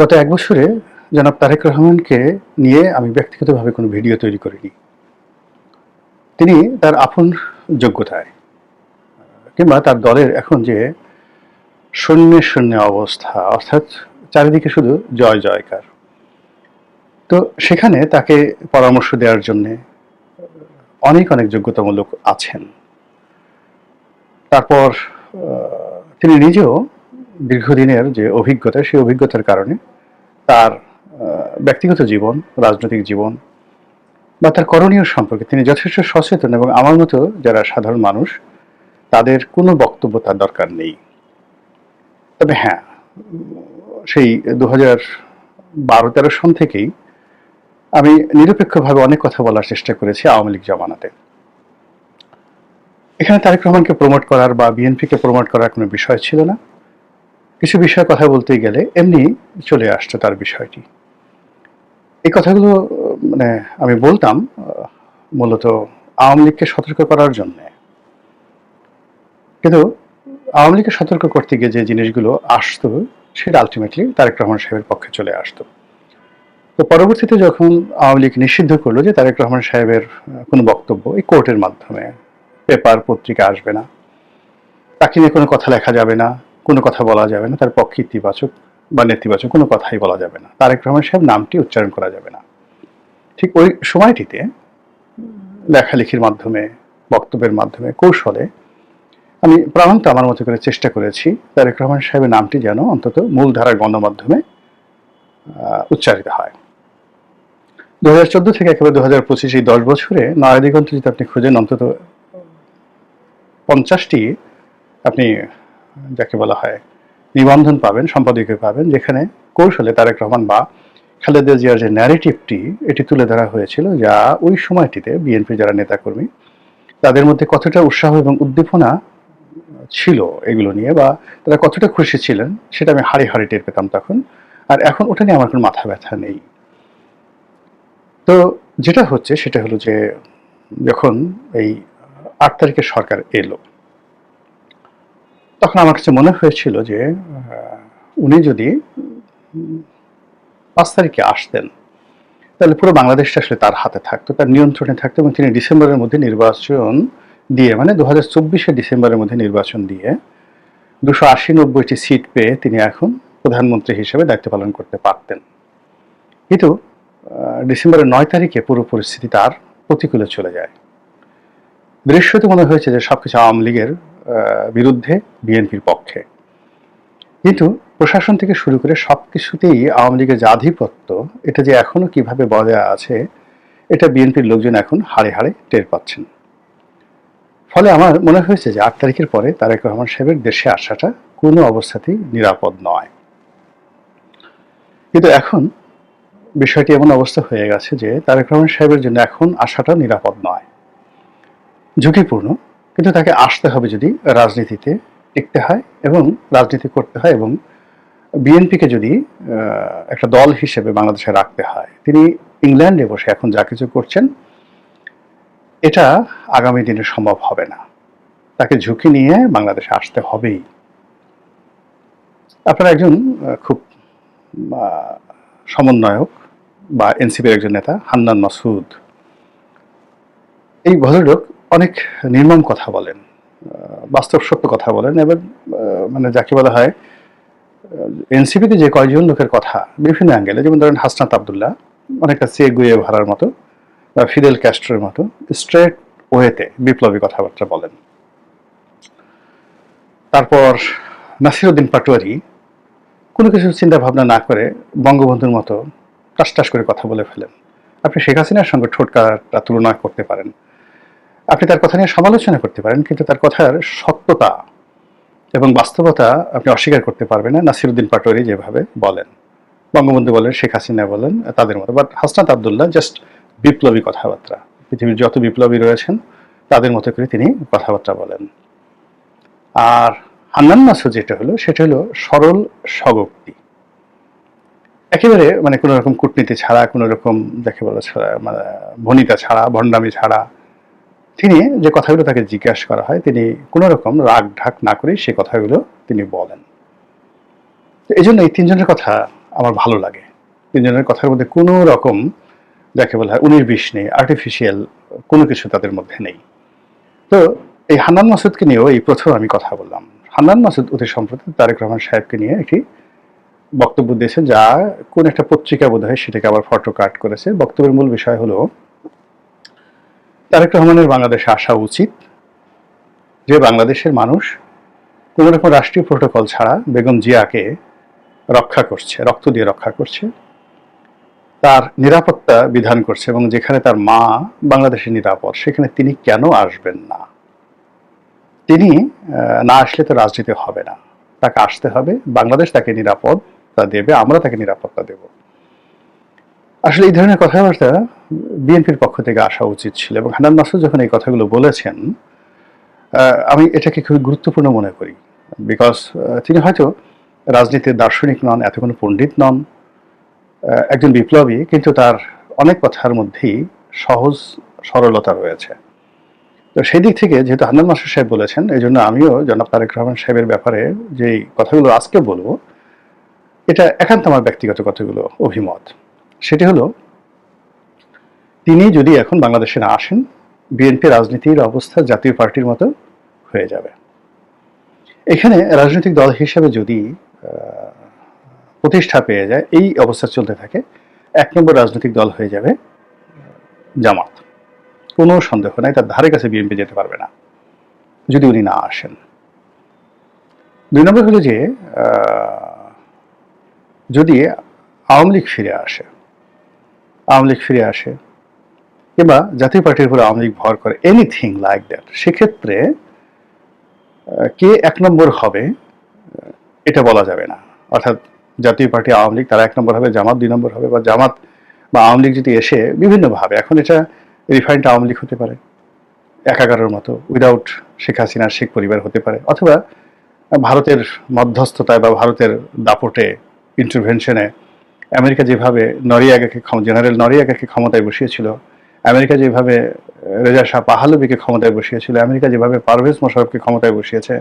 গত এক বছরে জনাব তারেক রহমানকে নিয়ে আমি ব্যক্তিগতভাবে কোনো ভিডিও তৈরি করিনি। তিনি তার আপন যোগ্যতায়, কিংবা তার দলের এখন যে শূন্যে শূন্য অবস্থা, অর্থাৎ চারিদিকে শুধু জয় জয়কার। তো সেখানে তাকে পরামর্শ দেওয়ার জন্যে অনেক অনেক যোগ্যতম লোক আছেন। তারপর তিনি নিজেও দীর্ঘদিনের যে অভিজ্ঞতা, সেই অভিজ্ঞতার কারণে তার ব্যক্তিগত জীবন, রাজনৈতিক জীবন বা তার করণীয় সম্পর্কে তিনি যথেষ্ট সচেতন এবং আমার মতো যারা সাধারণ মানুষ, তাদের কোনো বক্তব্য তার দরকার নেই। তবে হ্যাঁ সেই দু হাজার বারো তেরো সন থেকেই আমি নিরপেক্ষভাবে অনেক কথা বলার চেষ্টা করেছি আওয়ামী লীগ জমানাতে। এখানে তারেক রহমানকে প্রমোট করার বা বিএনপিকে প্রমোট করার কোনো বিষয় ছিল না। কিছু বিষয়ে কথা বলতে গেলে এমনি চলে আসতো তার বিষয়টি। এই কথাগুলো মানে আমি বলতাম মূলত আওয়ামী লীগকে সতর্ক করার জন্যে। কিন্তু আওয়ামী লীগকে সতর্ক করতে গিয়ে যে জিনিসগুলো আসতো, সেটা আলটিমেটলি তারেক রহমান সাহেবের পক্ষে চলে আসতো। তো পরবর্তীতে যখন আওয়ামী লীগ নিষিদ্ধ করল যে তারেক রহমান সাহেবের কোনো বক্তব্য এই কোর্টের মাধ্যমে, পেপার, পত্রিকা আসবে না, তাকে নিয়ে কোনো কথা লেখা যাবে না কোনো কথা বলা যাবে না, তার পক্ষে ইতিবাচক বা নেতিবাচক কোনো কথাই বলা যাবে না। তারেক রহমান সাহেব নামটি উচ্চারণ করা যাবে না। ঠিক ওই সময়টিতে লেখালেখির মাধ্যমে, বক্তব্যের মাধ্যমে, কৌশলে আমি প্রাণান্ত আমার মতো করে চেষ্টা করেছি তারেক রহমান সাহেবের নামটি যেন অন্তত মূলধারার গণমাধ্যমে উচ্চারিত হয়। দু হাজার চোদ্দ থেকে একেবারে দু হাজার পঁচিশ এই দশ বছরে নয়া দিগন্ত যদি আপনি খুঁজেন, অন্তত পঞ্চাশটি আপনি যাকে বলা হয় নিবন্ধন পাবেন, সম্পাদকীয় পাবেন, যেখানে কৌশলে তারেক রহমান বা খালেদা জিয়ার যে ন্যারেটিভটি এটি তুলে ধরা হয়েছিল যা ওই সময়টিতে বিএনপি যারা নেতাকর্মী, তাদের মধ্যে কতটা উৎসাহ এবং উদ্দীপনা ছিল এগুলো নিয়ে বা তারা কতটা খুশি ছিলেন, সেটা আমি হাড়ি হাড়ি টের পেতাম তখন। আর এখন ওটা নিয়ে আমার কোনো মাথা ব্যথা নেই। তো যেটা হচ্ছে সেটা হলো যে যখন এই আট তারিখে সরকার এলো তখন আমার কাছে মনে হয়েছিল যে উনি যদি পাঁচ তারিখে আসতেন, তাহলে পুরো বাংলাদেশটা আসলে তার হাতে থাকতো, তার নিয়ন্ত্রণে থাকতো এবং তিনি ডিসেম্বরের মধ্যে নির্বাচন দিয়ে মানে দু হাজার চব্বিশে ডিসেম্বরের মধ্যে নির্বাচন দিয়ে দুশো আশি নব্বইটি সিট পেয়ে তিনি এখন প্রধানমন্ত্রী হিসেবে দায়িত্ব পালন করতে পারতেন। কিন্তু ডিসেম্বরের নয় তারিখে পুরো পরিস্থিতি তার প্রতিকূলে চলে যায়। দৃশ্যতে মনে হয়েছে যে সবকিছু আওয়ামী লীগের বিরুদ্ধে বিএনপির পক্ষে। কিন্তু প্রশাসন থেকে শুরু করে সব কিছুতেই আওয়ামী লীগের যে আধিপত্য, এটা যে এখনও কীভাবে বজায় আছে, এটা বিএনপির লোকজন এখন হাড়ে হাড়ে টের পাচ্ছেন। ফলে আমার মনে হয়েছে যে আট তারিখের পরে তারেক রহমান সাহেবের দেশে আসাটা কোনো অবস্থাতেই নিরাপদ নয়। কিন্তু এখন বিষয়টি এমন অবস্থা হয়ে গেছে যে তারেক রহমান সাহেবের জন্য এখন আসাটা নিরাপদ নয়। ঝুঁকিপূর্ণ। কিন্তু তাকে আসতে হবে যদি রাজনীতিতে টিকতে হয় এবং রাজনীতি করতে হয় এবং বিএনপিকে যদি একটা দল হিসেবে বাংলাদেশে রাখতে হয়। তিনি ইংল্যান্ডে বসে এখন যা কিছু করছেন, এটা আগামী দিনে সম্ভব হবে না। তাকে ঝুঁকি নিয়ে বাংলাদেশে আসতে হবেই। আপনার একজন খুব সমন্বয়ক বা এনসিপির একজন নেতা, হান্নান মাসুদ এই ভদ্রলোক অনেক নির্মম কথা বলেন বাস্তব সত্য কথা বলেন এবং আহ, মানে যাকে বলা হয় এনসিপিতে যে কয়জন লোকের কথা বিভিন্ন অ্যাঙ্গেলে যেমন ধরেন হাসনাত আবদুল্লাহ অনেকটা চেয়ে গুয়ে ভাড়ার মতো বা ফিদেল ক্যাস্ট্রোর মতো স্ট্রেট ওয়েতে বিপ্লবী কথাবার্তা বলেন। তারপর নাসিরুদ্দিন পাটোয়ারি কোনো কিছু চিন্তা ভাবনা না করে বঙ্গবন্ধুর মতো টাস টাস করে কথা বলে ফেলেন। আপনি শেখ হাসিনার সঙ্গে ঠোঁটকাটা তুলনা করতে পারেন। আপনি তার কথা নিয়ে সমালোচনা করতে পারেন, কিন্তু তার কথার সত্যতা এবং বাস্তবতা আপনি অস্বীকার করতে পারবেন না, নাসিরুদ্দিন পাটোয়ারি যেভাবে বলেন। বঙ্গবন্ধু বলেন, শেখ হাসিনা বলেন, তাদের মতো। বাট হাসনাত আবদুল্লাহ জাস্ট বিপ্লবী কথাবার্তা। পৃথিবীর যত বিপ্লবী রয়েছেন, তাদের মতো করে তিনি কথাবার্তা বলেন। আর হান্নান যেটা হলো, সেটা হলো সরল স্বগক্তি। একেবারে মানে কোনো রকম কূটনীতি ছাড়া, কোনো রকম, যাকে বলা, ছাড়া মানে ভনিতা ছাড়া, ভণ্ডামি ছাড়া তিনি যে কথাগুলো তাকে জিজ্ঞাসা করা হয়, তিনি কোনো রকম রাগ ঢাক না করে সে কথাগুলো তিনি বলেন। এই জন্য এই তিনজনের কথা আমার ভালো লাগে। তিনজনের কথার মধ্যে কোনো রকম যাকে বলা হয় উনিশ বিশ নেই আর্টিফিশিয়াল কোনো কিছু তাদের মধ্যে নেই। তো এই হান্নান মাসুদকে নিয়েও এই প্রথম আমি কথা বললাম। হান্নান মাসুদ অতি সম্প্রতি তারেক রহমান সাহেবকে নিয়ে একটি বক্তব্য দিয়েছে যা কোন একটা পত্রিকা বোধ হয় সেটাকে আবার ফটো কাট করেছে। বক্তব্যের মূল বিষয় হলো তারেক রহমানের বাংলাদেশে আসা উচিত। যে বাংলাদেশের মানুষ কোনো রকম রাষ্ট্রীয় প্রোটোকল ছাড়া বেগম জিয়াকে রক্ষা করছে, রক্ত দিয়ে রক্ষা করছে, তার নিরাপত্তা বিধান করছে এবং যেখানে তার মা বাংলাদেশে নিরাপদ, সেখানে তিনি কেন আসবেন না? তিনি না আসলে তো রাজনীতি হবে না। তাকে আসতে হবে, বাংলাদেশ তাকে নিরাপদ তা দেবে, আমরা তাকে নিরাপত্তা দেব। আসলে এই ধরনের কথাবার্তা বিএনপির পক্ষ থেকে আসা উচিত ছিল এবং হানান মাসুদ যখন এই কথাগুলো বলেছেন আমি এটাকে খুবই গুরুত্বপূর্ণ মনে করি। বিকজ তিনি হয়তো রাজনীতির দার্শনিক নন, এত কোনো পণ্ডিত নন একজন বিপ্লবী, কিন্তু তার অনেক কথার মধ্যেই সহজ সরলতা রয়েছে। তো সেই দিক থেকে যেহেতু হান্নান মাসুদ সাহেব বলেছেন, এই জন্য আমিও জনাব তারেক রহমান সাহেবের ব্যাপারে যেই কথাগুলো আজকে বলব, এটা একান্ত আমার ব্যক্তিগত কথাগুলো অভিমত। সেটি হলো, তিনি যদি এখন বাংলাদেশে না আসেন বিএনপি রাজনীতির অবস্থা জাতীয় পার্টির মতো হয়ে যাবে। এখানে রাজনৈতিক দল হিসেবে যদি প্রতিষ্ঠা পেয়ে যায়, এই অবস্থা চলতে থাকে, এক নম্বর রাজনৈতিক দল হয়ে যাবে জামাত। কোনো সন্দেহ নাই, তার ধারে কাছে বিএনপি যেতে পারবে না, যদি উনি না আসেন। দুই নম্বর হলো যে যদি আওয়ামী লীগ ফিরে আসে আওয়ামী লীগ ফিরে আসে কিংবা জাতীয় পার্টির উপরে আওয়ামী লীগ ভর করে এনিথিং লাইক দ্যাট সেক্ষেত্রে কে এক নম্বর হবে এটা বলা যাবে না। অর্থাৎ জাতীয় পার্টি, আওয়ামী লীগ, তারা এক নম্বর হবে, জামাত দুই নম্বর হবে, বা জামাত বা আওয়ামী লীগ যদি এসে বিভিন্নভাবে, এখন এটা রিফাইন্ড আওয়ামী লীগ হতে পারে। একাগারের মতো উইদাউট শেখ হাসিনার শেখ পরিবার হতে পারে। অথবা ভারতের মধ্যস্থতায় বা ভারতের দাপটে ইন্টারভেনশনে আমেরিকা যেভাবে নরিয়াগাকে জেনারেল নরিয়াগাকে ক্ষমতায় বসিয়েছিল, আমেরিকা যেভাবে রেজা শাহ পাহালবিকে ক্ষমতায় বসিয়েছিল, আমেরিকা যেভাবে পারভেজ মোশারফকে ক্ষমতায় বসিয়েছে,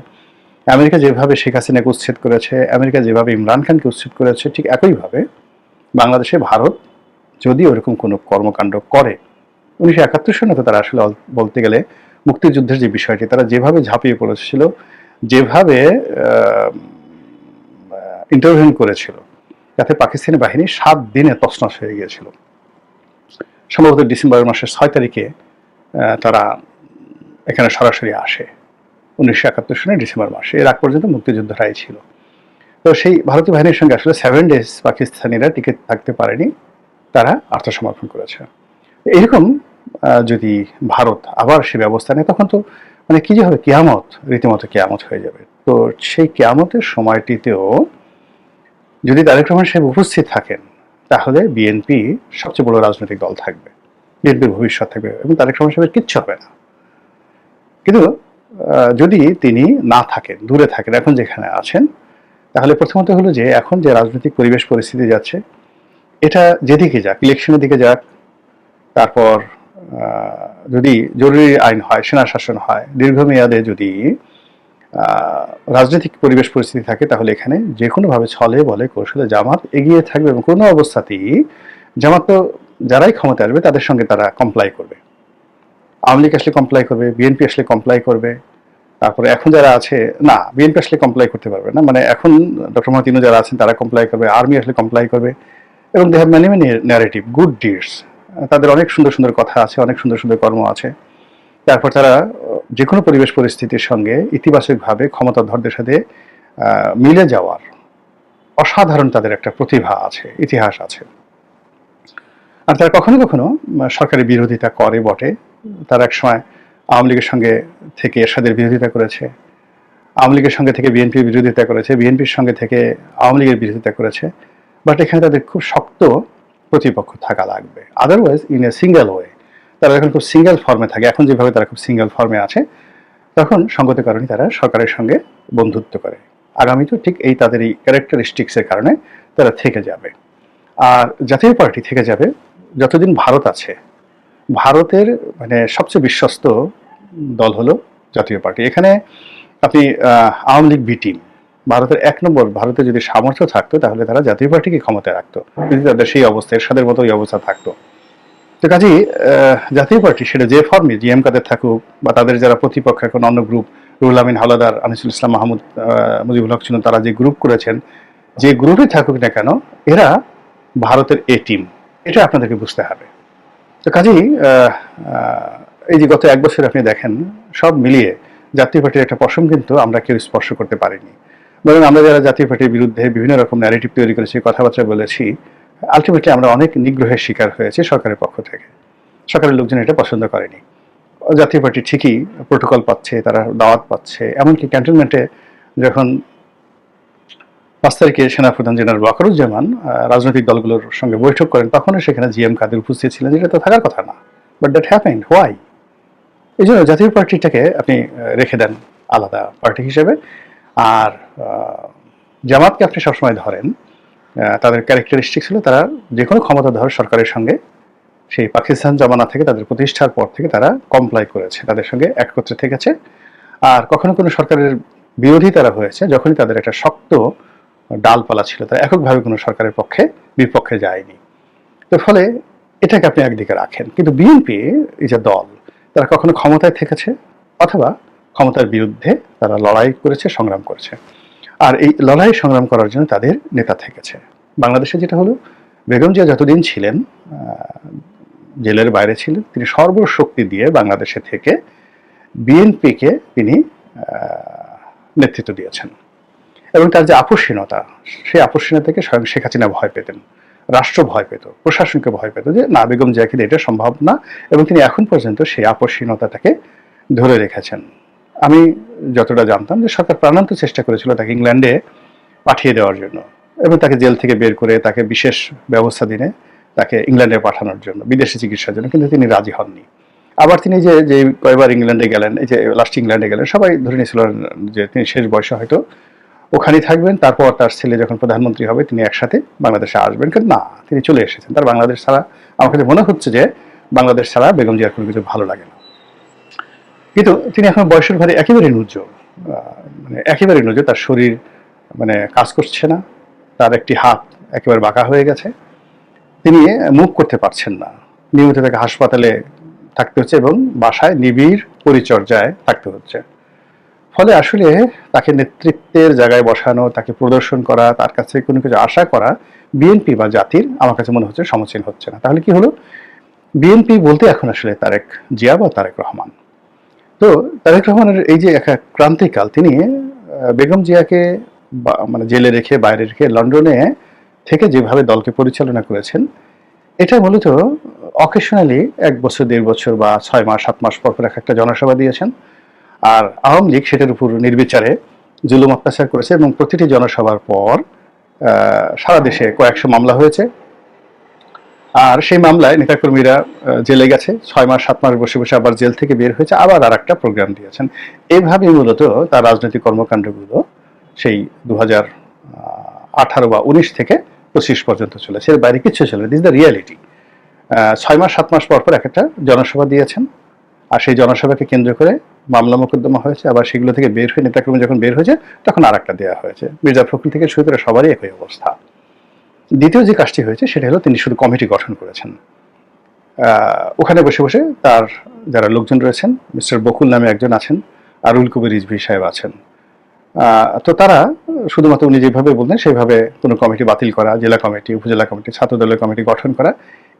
আমেরিকা যেভাবে শেখ হাসিনাকে উচ্ছেদ করেছে, আমেরিকা যেভাবে ইমরান খানকে উচ্ছেদ করেছে, ঠিক একইভাবে বাংলাদেশে ভারত যদি ওরকম কোনো কর্মকাণ্ড করে, উনিশশো একাত্তর সনে তো তারা আসলে বলতে গেলে মুক্তিযুদ্ধের যে বিষয়টি, তারা যেভাবে ঝাঁপিয়ে পড়েছিল, যেভাবে ইন্টারভিউ করেছিল যাতে পাকিস্তানি বাহিনী সাত দিনে তছনছ হয়ে গিয়েছিল। সম্ভবত ডিসেম্বর মাসের ছয় তারিখে তারা এখানে সরাসরি আসে। উনিশশো একাত্তর সনে ডিসেম্বর মাসে, এর আগ পর্যন্ত মুক্তিযুদ্ধ রায় ছিল। তো সেই ভারতীয় বাহিনীর সঙ্গে আসলে সেভেন ডেজ পাকিস্তানিরা টিকে থাকতে পারেনি, তারা আত্মসমর্পণ করেছে। এরকম যদি ভারত আবার সে ব্যবস্থা নেয়, তখন তো মানে কি যে হবে, কেয়ামত, রীতিমতো কেয়ামত হয়ে যাবে। তো সেই কেয়ামতের সময়টিতেও যদি তারেক রহমান সাহেব উপস্থিত থাকেন, তাহলে বিএনপি সবচেয়ে বড় রাজনৈতিক দল থাকবে বিএনপির ভবিষ্যৎ থাকবে এবং তারেক রহমান সাহেবের কিচ্ছু হবে না। কিন্তু যদি তিনি না থাকেন, দূরে থাকেন, এখন যেখানে আছেন, তাহলে প্রথমত হলো যে এখন যে রাজনৈতিক পরিবেশ পরিস্থিতি যাচ্ছে, এটা যেদিকে যাক, ইলেকশনের দিকে যাক, তারপর যদি জরুরি আইন হয়, সেনা শাসন হয়, দীর্ঘমেয়াদে যদি রাজনৈতিক পরিবেশ পরিস্থিতি থাকে, তাহলে এখানে যে কোনোভাবে ছলে, বলে, কৌশলে জামাত এগিয়ে থাকবে এবং কোনো অবস্থাতেই জামাত তো যারাই ক্ষমতা আসবে, তাদের সঙ্গে তারা কমপ্লাই করবে। আওয়ামী লীগ আসলে কমপ্লাই করবে বিএনপি আসলে কমপ্লাই করবে, তারপরে এখন যারা আছে, না বিএনপি আসলে কমপ্লাই করতে পারবে না মানে এখন ডক্টর মহাতিনু যারা আছেন, তারা কমপ্লাই করবে আর্মি আসলে কমপ্লাই করবে, এবং they have many many narrative good deeds তাদের অনেক সুন্দর সুন্দর কথা আছে, অনেক সুন্দর সুন্দর কর্ম আছে। তারপর তারা যে কোনো পরিবেশ পরিস্থিতির সঙ্গে ইতিবাচকভাবে ক্ষমতাধরদের সাথে মিলে যাওয়ার অসাধারণ তাদের একটা প্রতিভা আছে ইতিহাস আছে। আর তারা কখনো কখনো উম, সরকারি বিরোধিতা করে বটে। তারা এক সময় আওয়ামী লীগের সঙ্গে থেকে এরশাদের বিরোধিতা করেছে আওয়ামী লীগের সঙ্গে থেকে বিএনপির বিরোধিতা করেছে বিএনপির সঙ্গে থেকে আওয়ামী লীগের বিরোধিতা করেছে। বাট এখানে তাদের খুব শক্ত প্রতিপক্ষ থাকা লাগবে। Otherwise in a single way তারা এখন খুব সিঙ্গেল ফর্মে থাকে। এখন যেভাবে তারা খুব সিঙ্গেল ফর্মে আছে, তখন সঙ্গত কারণে তারা সরকারের সঙ্গে বন্ধুত্ব করে। আগামীতেও ঠিক এই তাদের এই ক্যারেক্টারিস্টিক্সের কারণে তারা থেকে যাবে। আর জাতীয় পার্টি থেকে যাবে, যতদিন ভারত আছে, ভারতের মানে সবচেয়ে বিশ্বস্ত দল হলো জাতীয় পার্টি। এখানে আপনি আওয়ামী লীগ বি টিম ভারতের এক নম্বর, ভারতে যদি সামর্থ্য থাকতো, তাহলে তারা জাতীয় পার্টিকে ক্ষমতায় রাখতো। যদি তাদের সেই অবস্থা, এরশাদের মতো অবস্থা থাকতো। তো আহ, জাতীয় পার্টি সেটা যে ফর্মে জিএম কাদের থাকুক বা তাদের যারা প্রতিপক্ষ এখন অন্য গ্রুপ রুহুল আমিন হালাদার আনিসুল ইসলাম মাহমুদ মুজিবুল হক ছিলেন তারা যে গ্রুপ করেছেন যে গ্রুপে থাকুক না কেন এরা ভারতের এ টিম এটা আপনাদেরকে বুঝতে হবে। তো কাজেই এই যে গত এক বছর আপনি দেখেন সব মিলিয়ে জাতীয় পার্টির একটা পশম কিন্তু আমরা কেউ স্পর্শ করতে পারিনি। বরং আমরা যারা জাতীয় পার্টির বিরুদ্ধে বিভিন্ন রকম ন্যারেটিভ তৈরি করেছি কথাবার্তা বলেছি আলটিমেটলি আমরা অনেক নিগ্রহের শিকার হয়েছে সরকারের পক্ষ থেকে। সরকারের লোকজন এটা পছন্দ করেনি। জাতীয় পার্টি ঠিকই প্রোটোকল পাচ্ছে, তারা দাওয়াত পাচ্ছে, এমনকি ক্যান্টনমেন্টে যখন পাঁচ তারিখে সেনাপ্রধান জেনারেল ওয়াকারুজ্জামান রাজনৈতিক দলগুলোর সঙ্গে বৈঠক করেন, তখনও সেখানে জিএম কাদের উপস্থিত ছিলেন, যেটা তো থাকার কথা না। বাট দ্যাট হ্যাপেন্ড হোয়াই এই জন্য জাতীয় পার্টিটাকে আপনি রেখে দেন আলাদা পার্টি হিসেবে। আর জামাতকে আপনি সবসময় ধরেন। তাদের ক্যারেক্টারিস্টিক ছিল তারা যে কোনো ক্ষমতাধর সরকারের সঙ্গে সেই পাকিস্তান জমানা থেকে তাদের প্রতিষ্ঠার পর থেকে তারা কমপ্লাই করেছে, তাদের সঙ্গে একত্রে থেকেছে। আর কখনো কোনো সরকারের বিরোধী তারা হয়েছে, যখনই তাদের একটা শক্ত ডালপালা ছিল, তারা এককভাবে কোনো সরকারের পক্ষে, বিপক্ষে যায়নি। তো ফলে এটাকে আপনি একদিকে রাখেন। কিন্তু বিএনপি এই যে দল, তারা কখনো ক্ষমতায় থেকেছে, অথবা ক্ষমতার বিরুদ্ধে তারা লড়াই করেছে, সংগ্রাম করেছে। আর এই লড়াই সংগ্রাম করার জন্য তাদের নেতা থেকেছে। বাংলাদেশে যেটা হলো, বেগম জিয়া যতদিন ছিলেন জেলের বাইরে ছিলেন, তিনি সর্বশক্তি দিয়ে বাংলাদেশে থেকে বিএনপিকে তিনি নেতৃত্ব দিয়েছেন। এবং তার যে আপসীনতা সেই আপসীনতাকে স্বয়ং শেখ হাসিনা ভয় পেতেন, রাষ্ট্র ভয় পেত, প্রশাসনকে ভয় পেত যে, না, বেগম জিয়াকে দিয়ে এটা সম্ভব না। এবং তিনি এখন পর্যন্ত সেই আপসীনতাটাকে ধরে রেখেছেন। আমি যতটা জানতাম যে সরকার প্রাণান্ত চেষ্টা করেছিল তাকে ইংল্যান্ডে পাঠিয়ে দেওয়ার জন্য এবং তাকে জেল থেকে বের করে তাকে বিশেষ ব্যবস্থা দিনে তাকে ইংল্যান্ডে পাঠানোর জন্য, বিদেশি চিকিৎসার জন্য, কিন্তু তিনি রাজি হননি। আবার তিনি যে যে কয়বার ইংল্যান্ডে গেলেন, এই যে লাস্ট ইংল্যান্ডে গেলেন, সবাই ধরে নিয়েছিল যে তিনি শেষ বয়সে হয়তো ওখানেই থাকবেন, তারপর তার ছেলে যখন প্রধানমন্ত্রী হবে, তিনি একসাথে বাংলাদেশে আসবেন, কিন্তু না, তিনি চলে এসেছেন। তার বাংলাদেশ ছাড়া, আমার কাছে মনে হচ্ছে যে বাংলাদেশ ছাড়া বেগম জিয়ার কোনো কিছু ভালো লাগে না। কিন্তু তিনি এখন বয়সের ভারে একেবারে নুজ্জ মানে একেবারে নুজ্জ তার শরীর মানে কাজ করছে না। তার একটি হাত একেবারে বাঁকা হয়ে গেছে। তিনি মুভ করতে পারছেন না। নিয়মিত তাকে হাসপাতালে থাকতে হচ্ছে এবং বাসায় নিবিড় পরিচর্যায় থাকতে হচ্ছে। ফলে আসলে তাকে নেতৃত্বের জায়গায় বসানো, তাকে প্রদর্শন করা, তার কাছে কোনো কিছু আশা করা বিএনপি বা জাতির আমার কাছে মনে হচ্ছে সমীচীন হচ্ছে না। তাহলে কি হলো? বিএনপি বলতে এখন আসলে তারেক জিয়া বা তারেক রহমান। তো তারেক রহমানের এই যে এক ক্রান্তিকাল, তিনি বেগম জিয়াকে মানে জেলে রেখে, বাইরে রেখে লন্ডনে থেকে যেভাবে দলকে পরিচালনা করেছেন, এটা মূলত অকেশনালি এক বছর, দেড় বছর বা ছয় মাস, সাত মাস পর পর এক একটা জনসভা দিয়েছেন। আর আওয়ামী লীগ সেটার উপর নির্বিচারে জুলুম অত্যাচার করেছে এবং প্রতিটি জনসভার পর সারা দেশে কয়েকশো মামলা হয়েছে। আর সেই মামলায় নেতাকর্মীরা জেলে গেছে। ছয় মাস, সাত মাস বসে বসে আবার জেল থেকে বের হয়েছে। আবার আর একটা প্রোগ্রাম দিয়েছেন। এইভাবে মূলত তার রাজনৈতিক কর্মকাণ্ডগুলো সেই দু হাজার আঠারো বা উনিশ থেকে পঁচিশ পর্যন্ত চলেছে। এর বাইরে কিচ্ছু ছিল দিস দ্য রিয়ালিটি ছয় মাস, সাত মাস পর পর এক একটা জনসভা দিয়েছেন। আর সেই জনসভাকে কেন্দ্র করে মামলা মোকদ্দমা হয়েছে। আবার সেগুলো থেকে বের হয়ে নেতাকর্মী যখন বের হয়েছে, তখন আর একটা দেওয়া হয়েছে। মির্জা ফখরুল থেকে শুরু করে সবারই একই অবস্থা। দ্বিতীয় যে কাজটি হয়েছে সেটা হলো তিনি শুধু কমিটি গঠন করেছেন। ওখানে বসে বসে তার যারা লোকজন রয়েছেন, মিস্টার বকুল নামে একজন আছেন, আরুল কবির রিজভি সাহেব আছেন। তো তারা শুধুমাত্র উনি যেভাবে বললেন সেভাবে কোনো কমিটি বাতিল করা, জেলা কমিটি, উপজেলা কমিটি, ছাত্রদলের কমিটি গঠন করা,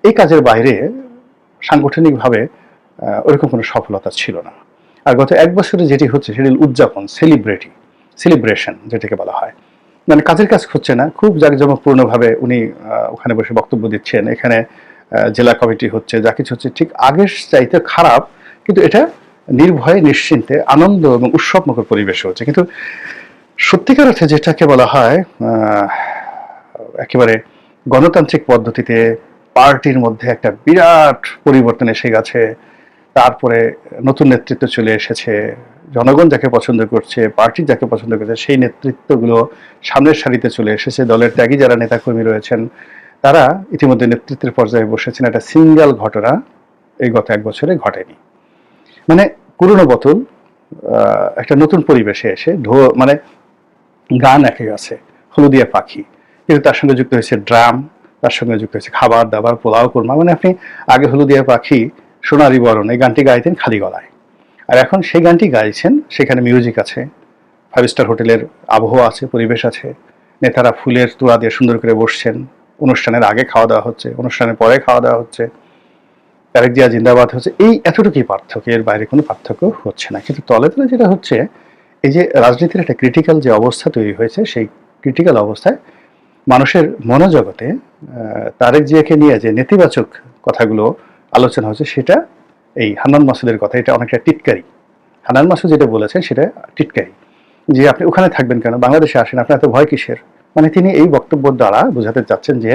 এই কাজের বাইরে সাংগঠনিকভাবে ওরকম কোনো সফলতা ছিল না। আর গত এক বছরে যেটি হচ্ছে সেটি উদযাপন, সেলিব্রেটি, সেলিব্রেশন যেটাকে বলা হয়। মানে কাজের কাজ হচ্ছে না। খুব জাঁকজমকপূর্ণভাবে উনি ওখানে বসে বক্তব্য দিচ্ছেন। এখানে জেলা কমিটি হচ্ছে, যা কিছু হচ্ছে, ঠিক আগের চাইতে খারাপ, কিন্তু এটা নির্ভয়ে, নিশ্চিন্তে, আনন্দ এবং উৎসবমুখর পরিবেশ হচ্ছে। কিন্তু সত্যিকার অর্থে যেটাকে বলা হয় একেবারে গণতান্ত্রিক পদ্ধতিতে পার্টির মধ্যে একটা বিরাট পরিবর্তন এসে গেছে। তারপরে নতুন নেতৃত্ব চলে এসেছে জনগণ যাকে পছন্দ করছে, পার্টি যাকে পছন্দ করছে, সেই নেতৃত্বগুলো সামনের সারিতে চলে এসেছে। দলের ত্যাগী যারা নেতাকর্মী রয়েছেন, তারা ইতিমধ্যে নেতৃত্বের পর্যায়ে বসেছেন। একটা সিঙ্গেল ঘটনা, এই গত এক বছরে ঘটেনি। মানে পুরনো বোতল একটা নতুন পরিবেশে এসে ঢো মানে গান একই আছে, হলুদিয়া পাখি। কিন্তু তার সঙ্গে যুক্ত হয়েছে ড্রাম, তার সঙ্গে যুক্ত হয়েছে খাবার দাবার, পোলাও, কোরমা। মানে আপনি আগে হলুদিয়া পাখি সোনারি বরণ, এই গানটি গাইতেন খালি গলায়। আর এখন সেই গানটি গাইছেন, সেখানে মিউজিক আছে ফাইভ স্টার হোটেলের আবহাওয়া আছে, পরিবেশ আছে, নেতারা ফুলের তোড়া দিয়ে সুন্দর করে বসছেন, অনুষ্ঠানের আগে খাওয়া দাওয়া হচ্ছে, অনুষ্ঠানের পরে খাওয়া দাওয়া হচ্ছে, তারেক জিয়া জিন্দাবাদ হচ্ছে, এই এতটুকুই পার্থক্য, এর বাইরে কোনো পার্থক্য হচ্ছে না। কিন্তু তলে তলে যেটা হচ্ছে, এই যে রাজনীতির একটা ক্রিটিক্যাল যে অবস্থা তৈরি হয়েছে, সেই ক্রিটিক্যাল অবস্থায় মানুষের মনোজগতে তারেক জিয়াকে নিয়ে যে নেতিবাচক কথাগুলো আলোচনা হচ্ছে, সেটা এই হান্নান মাসুদের কথা, এটা অনেকটা টিটকারি। হান্নান মাসুদ যেটা বলেছেন, সেটা টিটকারি। যে আপনি ওখানে থাকবেন কেন? বাংলাদেশে আসেন, আপনার এত ভয় কিসের? মানে তিনি এই বক্তব্য দ্বারা বোঝাতে চাচ্ছেন যে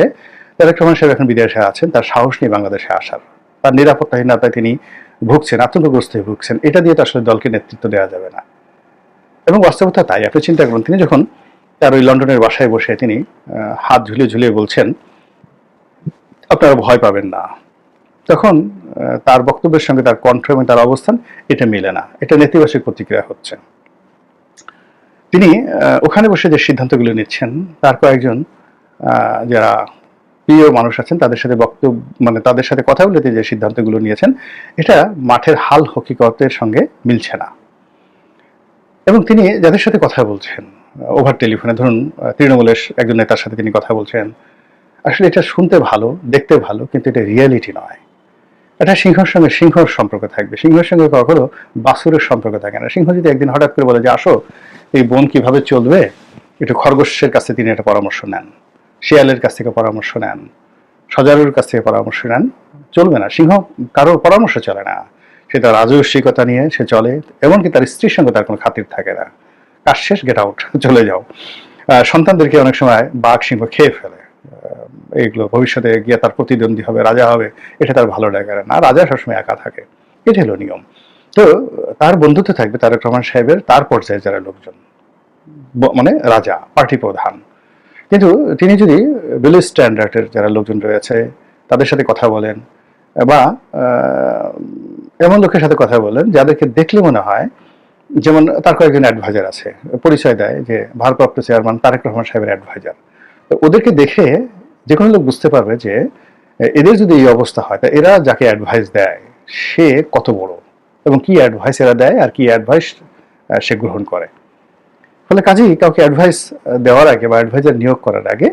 তারেক রহমান সাহেব এখন বিদেশে আছেন, তার সাহস নেই বাংলাদেশে আসার। তার নিরাপত্তাহীনতায় তিনি ভুগছেন আতঙ্কগ্রস্ত হয়ে ভুগছেন। এটা দিয়ে তো আসলে দলকে নেতৃত্ব দেওয়া যাবে না। এবং বাস্তবতা তাই, আপনি চিন্তা করুন, তিনি যখন তার ওই লন্ডনের বাসায় বসে তিনি হাত ঝুলিয়ে ঝুলিয়ে বলছেন, আপনারা ভয় পাবেন না। তখন তার বক্তব্যের সঙ্গে তার কণ্ঠ এবং তার অবস্থান, এটা মিলে না। এটা নেতিবাচক প্রতিক্রিয়া হচ্ছে। তিনি ওখানে বসে যে সিদ্ধান্তগুলো নিচ্ছেন, তার কয়েকজন যারা প্রিয় মানুষ আছেন, তাদের সাথে বক্তব্য মানে তাদের সাথে কথা বলে যে সিদ্ধান্তগুলো নিয়েছেন, এটা মাঠের হাল হকিকতের সঙ্গে মিলছে না। এবং তিনি যাদের সাথে কথা বলছেন, ওভার টেলিফোনে, ধরুন তৃণমূলের একজন নেতার সাথে তিনি কথা বলছেন, আসলে এটা শুনতে ভালো, দেখতে ভালো, কিন্তু এটা রিয়েলিটি নয়। এটা সিংহর সঙ্গে সিংহর সম্পর্ক থাকবে। সিংহের সঙ্গে কখনো বাসুরের সম্পর্ক থাকে না। সিংহ যদি একদিন হঠাৎ করে বলে যে, আসো, এই বন কীভাবে চলবে? একটু খরগোশের কাছে তিনি একটা পরামর্শ নেন। শিয়ালের কাছ থেকে পরামর্শ নেন। সজারুর কাছ থেকে পরামর্শ নেন। চলবে না। সিংহ কারোর পরামর্শ চলে না। সে তার রাজস্বিকতা নিয়ে সে চলে, এমনকি তার স্ত্রীর সঙ্গে তার কোনো খাতির থাকে না। কাজ শেষ গেট আউট চলে যাও। সন্তানদেরকে অনেক সময় বাঘ, সিংহ খেয়ে ফেলে। এইগুলো ভবিষ্যতে গিয়ে তার প্রতিদ্বন্দ্বী হবে, রাজা হবে, এটা তার ভালো লাগে না। রাজা সবসময় একা থাকে। এটা হলো নিয়ম। তো তার বন্ধুত্ব থাকবে তারেক রহমান সাহেবের, তার পর্যায়ে যারা লোকজন মানে রাজা, পার্টি প্রধান। কিন্তু তিনি যদি বিল স্ট্যান্ডার্ডের যারা লোকজন রয়েছে, তাদের সাথে কথা বলেন, বা এমন লোকের সাথে কথা বলেন, যাদেরকে দেখলে মনে হয় যেমন তার কয়েকজন অ্যাডভাইজার আছে, পরিচয় দেয় যে ভারপ্রাপ্ত চেয়ারম্যান তারেক রহমান সাহেবের অ্যাডভাইজার তো ওদেরকে দেখে যে কোনো লোক বুঝতে পারবে যে এদের যদি এই অবস্থা হয়, তা এরা যাকে অ্যাডভাইস দেয়, সে কত বড়? এবং কি অ্যাডভাইস এরা দেয় আর কি অ্যাডভাইস সে গ্রহণ করে? ফলে কাজেই কাউকে অ্যাডভাইস দেওয়ার আগে বা অ্যাডভাইজার নিয়োগ করার আগে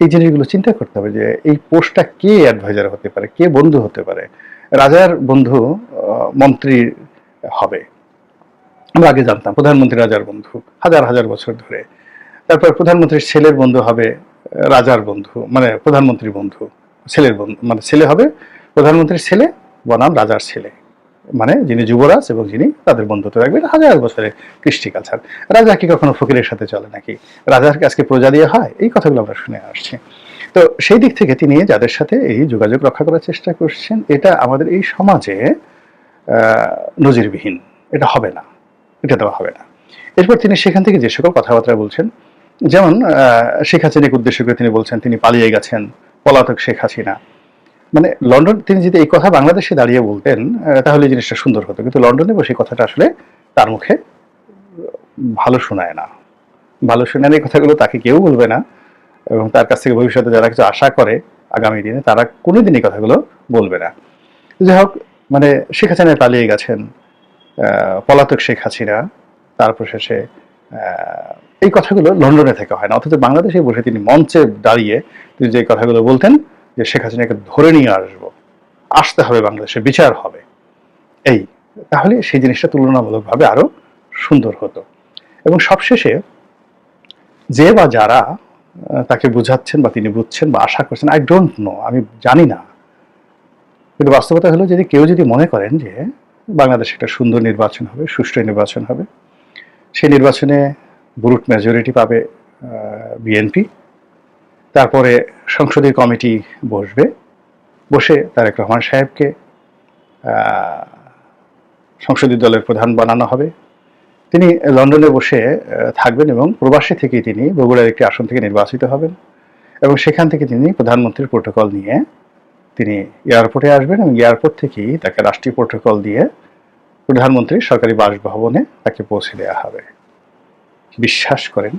এই জিনিসগুলো চিন্তা করতে হবে যে, এই পোস্টটা কে অ্যাডভাইজার হতে পারে, কে বন্ধু হতে পারে? রাজার বন্ধু মন্ত্রী হবে। আমরা আগে জানতাম, প্রধানমন্ত্রী রাজার বন্ধু, হাজার হাজার বছর ধরে। তারপর প্রধানমন্ত্রীর ছেলের বন্ধু হবে রাজার বন্ধু মানে প্রধানমন্ত্রী বন্ধু, ছেলের বন্ধু মানে ছেলে হবে, প্রধানমন্ত্রীর ছেলে, বনাম রাজার ছেলে। মানে যিনি যুবরাজ এবং যিনি তাদের বন্ধুত্ব রাখবেন, হাজার বছরের কৃষ্টি কালচার। রাজা কি কখনো ফকিরের সাথে চলে নাকি? রাজার আজকে প্রজা দিয়ে হয়? এই কথাগুলো আমরা শুনে আসছি। তো সেই দিক থেকে তিনি যাদের সাথে এই যোগাযোগ রক্ষা করার চেষ্টা করছেন, এটা আমাদের এই সমাজে নজিরবিহীন। এটা হবে না। এটা দেওয়া হবে না। এরপর তিনি সেখান থেকে যে সকল কথাবার্তা বলছেন যেমন শেখ হাসিনাকে উদ্দেশ্য করে তিনি বলছেন, তিনি পালিয়ে গেছেন পলাতক শেখ হাসিনা। মানে লন্ডন, তিনি যদি এই কথা বাংলাদেশে দাঁড়িয়ে বলতেন তাহলে জিনিসটা সুন্দর হতো। কিন্তু লন্ডনে বসে কথাটা আসলে তার মুখে ভালো শোনায় না। ভালো শোনায় না এই কথাগুলো তাকে কেউ বলবে না। এবং তার কাছ থেকে ভবিষ্যতে যারা কিছু আশা করে আগামী দিনে, তারা কোনোদিন এই কথাগুলো বলবে না। যাই হোক মানে শেখ হাসিনা পালিয়ে গেছেন পলাতক শেখ হাসিনা। তারপর শেষে এই কথাগুলো লন্ডনে থেকে হয় না। অথচ বাংলাদেশে বসে তিনি মঞ্চে দাঁড়িয়ে তিনি যে কথাগুলো বলতেন যে শেখ হাসিনাকে ধরে নিয়ে আসব, আসতে হবে বাংলাদেশে, বিচার হবে। এই, তাহলে সেই জিনিসটা তুলনামূলকভাবে আরও সুন্দর হতো। এবং সবশেষে যে বা যারা তাকে বুঝাচ্ছেন বা তিনি বুঝছেন বা আশা করছেন আই ডোন্ট নো আমি জানি না। কিন্তু বাস্তবতা হলো যদি কেউ যদি মনে করেন যে বাংলাদেশে একটা সুন্দর নির্বাচন হবে, সুষ্ঠু নির্বাচন হবে, সেই নির্বাচনে বুরুট মেজরিটি পাবে বিএনপি তারপরে সংসদীয় কমিটি বসবে। বসে তারেক রহমান সাহেবকে সংসদীয় দলের প্রধান বানানো হবে। তিনি লন্ডনে বসে থাকবেন এবং প্রবাসী থেকেই তিনি বগুড়ার একটি আসন থেকে নির্বাচিত হবেন এবং সেখান থেকে তিনি প্রধানমন্ত্রীর প্রোটোকল নিয়ে তিনি এয়ারপোর্টে আসবেন এবং এয়ারপোর্ট থেকেই তাকে রাষ্ট্রীয় প্রোটোকল দিয়ে প্রধানমন্ত্রীর সরকারি বাসভবনে তাকে পৌঁছে দেওয়া হবে। বিশ্বাস করেন,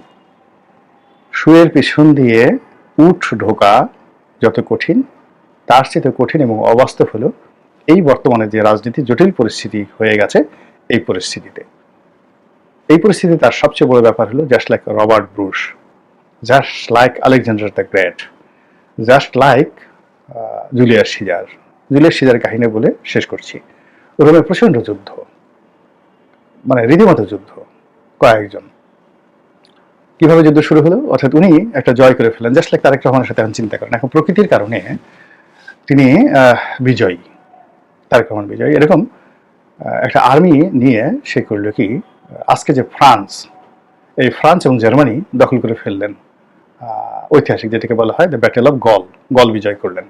শুয়ের পিছন দিয়ে উঠ ঢোকা যত কঠিন, তার চেয়ে কঠিন এবং অবাস্তব হলো এই বর্তমানে যে রাজনীতি জটিল পরিস্থিতি হয়ে গেছে এই পরিস্থিতিতে। এই পরিস্থিতিতে তার সবচেয়ে বড় ব্যাপার হলো just like Robert Bruce just like Alexander the Great just like Julius Caesar. Julius Caesar কাহিনী বলে শেষ করছি। রোমে প্রচণ্ড যুদ্ধ মানে রীতিমতো যুদ্ধ, কয়েকজন। কীভাবে যুদ্ধ শুরু হলো? অর্থাৎ উনি একটা জয় করে ফেলেন জাস্ট লাইক তারেক রহমানের সাথে এখন চিন্তা করেন। এখন প্রকৃতির কারণে তিনি বিজয়ী। তারেক রহমান বিজয়ী। এরকম একটা আর্মি নিয়ে সে করল কি, আজকে যে ফ্রান্স, এই ফ্রান্স এবং জার্মানি দখল করে ফেললেন ঐতিহাসিক যেটাকে বলা হয় the battle of Gaul Gaul বিজয় করলেন।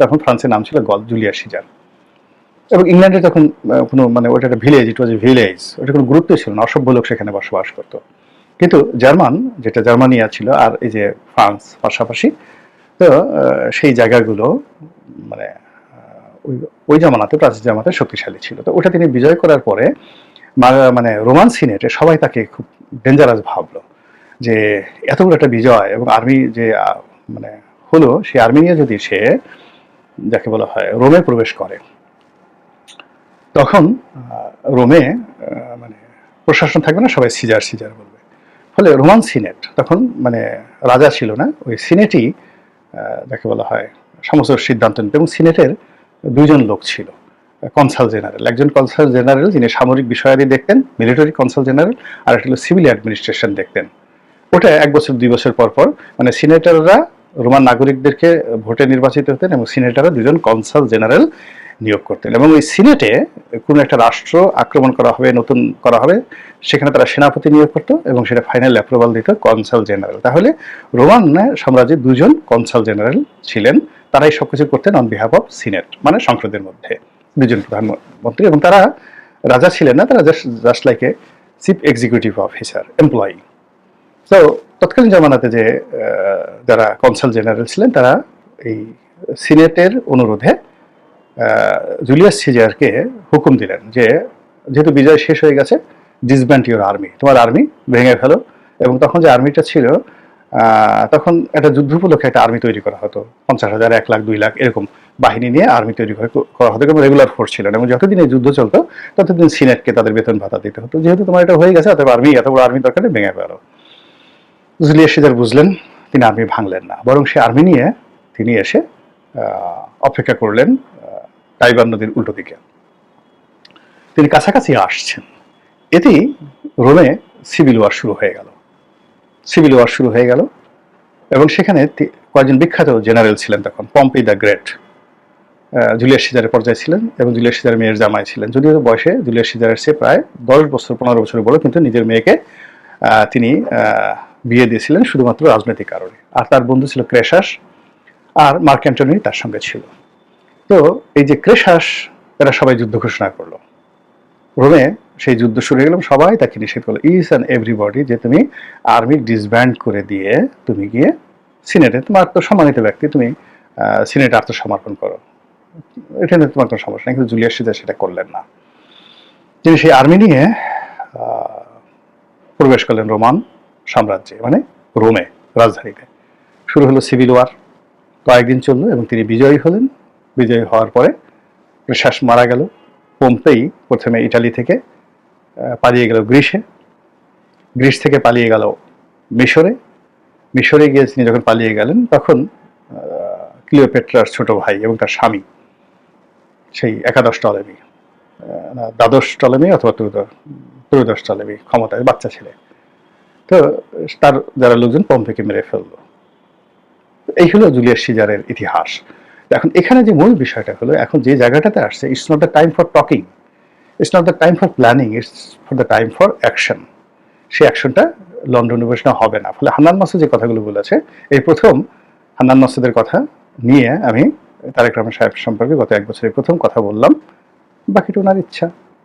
তখন ফ্রান্সের নাম ছিল গল জুলিয়াস সিজার এবং ইংল্যান্ডে তখন কোনো মানে ওটা একটা village it was a village ওটা কোনো গুরুত্ব ছিল না, অসভ্য লোক সেখানে বসবাস করতো। কিন্তু জার্মান, যেটা জার্মানিয়া ছিল, আর এই যে ফ্রান্স পাশাপাশি, তো সেই জায়গাগুলো মানে ওই ওই জামানাতে প্রাচীন জামাতে শক্তিশালী ছিল। তো ওটা তিনি বিজয় করার পরে মানে রোমান সিনেটে সবাই তাকে খুব ডেঞ্জারাস ভাবলো, যে এত বড় একটা বিজয় এবং আর্মি যে মানে হলো সেই আর্মি নিয়ে যদি সে, যাকে বলা হয়, রোমে প্রবেশ করে, তখন রোমে মানে প্রশাসন থাকবে না, সবাই সিজার সিজার বলবে। ফলে রোমান সিনেট তখন মানে রাজা ছিল না, ওই সিনেটই যাকে বলা হয় সমস্ত সিদ্ধান্ত নিত এবং সিনেটের দুইজন লোক ছিল, কনসাল জেনারেল। একজন কনসাল জেনারেল যিনি সামরিক বিষয়াদি দেখতেন, মিলিটারি কনসাল জেনারেল, আর একটা সিভিল অ্যাডমিনিস্ট্রেশন দেখতেন। ওটা এক বছর, দুই বছর পর পর মানে সিনেটাররা রোমান নাগরিকদেরকে ভোটে নির্বাচিত হতেন এবং সিনেটাররা দুজন কনসাল জেনারেল নিয়োগ করতেন। এবং ওই সিনেটে কোনো একটা রাষ্ট্র আক্রমণ করা হবে, নতুন করা হবে, সেখানে তারা সেনাপতি নিয়োগ করতো এবং সেটা ফাইনাল অ্যাপ্রুভাল দিত কনসাল জেনারেল। তাহলে রোমান সাম্রাজ্যে দুজন কনসাল জেনারেল ছিলেন। তারাই সব কিছু করতেন অন বিহাফ অফ সিনেট মানে সংসদের মধ্যে। দুজন প্রধানমন্ত্রী এবং তারা রাজা ছিলেন না, তারা just just like a chief executive officer employee তো তৎকালীন জামানাতে যে যারা কনসাল জেনারেল ছিলেন, তারা এই সিনেটের অনুরোধে জুলিয়াস সিজারকে হুকুম দিলেন যে, যেহেতু বিজয় শেষ হয়ে গেছে ডিসব্যান্ড ইউর আর্মি তোমার আর্মি ভেঙে ফেলো। এবং তখন যে আর্মিটা ছিল তখন একটা যুদ্ধ উপলক্ষে একটা আর্মি তৈরি করা হতো। পঞ্চাশ হাজার, এক লাখ, দুই লাখ, এরকম বাহিনী নিয়ে আর্মি তৈরি করা হতো। এবং রেগুলার ফোর্স ছিল। এবং যতদিন এই যুদ্ধ চলতো, ততদিন সিনেটকে তাদের বেতন ভাতা দিতে হতো। যেহেতু তোমার এটা হয়ে গেছে অথবা আর্মি এত বড় আর্মি দরকার ভেঙে ফেলো। জুলিয়াস সিজার বুঝলেন, তিনি আর্মি ভাঙলেন না। বরং সে আর্মি নিয়ে তিনি এসে অপেক্ষা করলেন টাইবার নদীর উল্টো দিকে। তিনি কাছাকাছি আসছেন। এতেই রোমে সিভিল ওয়ার শুরু হয়ে গেল। সিভিল ওয়ার শুরু হয়ে গেল এবং সেখানে কয়েকজন বিখ্যাত জেনারেল ছিলেন তখন, পম্পি দ্য গ্রেট। জুলিয়াস সিজারের পর্যায়ে ছিলেন এবং জুলিয়াস সিজারের মেয়ের জামাই ছিলেন। যদিও বয়সে জুলিয়াস সিজারের সে প্রায় দশ বছর, পনেরো বছর বড়, কিন্তু নিজের মেয়েকে তিনি বিয়ে দিয়েছিলেন শুধুমাত্র রাজনৈতিক কারণে। আর তার বন্ধু ছিল ক্রেশাস, আর মার্ক অ্যান্টনি তার সঙ্গে ছিল। তো এই যে ক্রেশাস, এরা সবাই যুদ্ধ ঘোষণা করল। রোমে সেই যুদ্ধ শুরু হয়ে গেল এবং সবাই তাকে নিষেধ করল ইস অ্যান্ড এভরিবডি যে তুমি আর্মি ডিসব্যান্ড করে দিয়ে তুমি গিয়ে সিনেটে তোমার তো সম্মানিত ব্যক্তি, তুমি সিনেটে আত্মসমর্পণ করো। এটা নিয়ে তোমার কোনো সমস্যা নেই, কিন্তু জুলিয়াস সিজার সেটা করলেন না। তিনি সেই আর্মি নিয়ে প্রবেশ করলেন রোমান সাম্রাজ্যে মানে রোমে, রাজধানীতে। শুরু হলো সিভিল ওয়ার কয়েকদিন চলল এবং তিনি বিজয়ী হলেন। বিজয়ী হওয়ার পরে প্রশাস মারা গেল। পম্পেই প্রথমে ইটালি থেকে পালিয়ে গেল গ্রিসে। গ্রিস থেকে পালিয়ে গেল মিশরে। মিশরে গিয়ে তিনি যখন পালিয়ে গেলেন, তখন ক্লিওপেট্রার ছোট ভাই এবং তার স্বামী, সেই একাদশ টলেমি দ্বাদশ টলেমি অথবা ত্রয়োদশ ত্রয়োদশ টলেমি ক্ষমতায়, বাচ্চা ছেলে। তো তার যারা লোকজন পম্পেকে মেরে ফেলল। এই হলো জুলিয়াস সিজারের ইতিহাস। এখন এখানে যে মূল বিষয়টা হলো, এখন যে জায়গাটাতে আসছে it's not the time for talking it's not the time for planning it's for the time for action সেই অ্যাকশনটা লন্ডন ইউনিভার্সিটি হবে না। ফলে হান্নান মাসুদ যে কথাগুলো বলেছে, এই প্রথম হান্নান মাসুদের কথা নিয়ে আমি তারেক রহমান সাহেব সম্পর্কে গত এক বছরের প্রথম কথা বললাম। বাকিটা ওনার ইচ্ছা।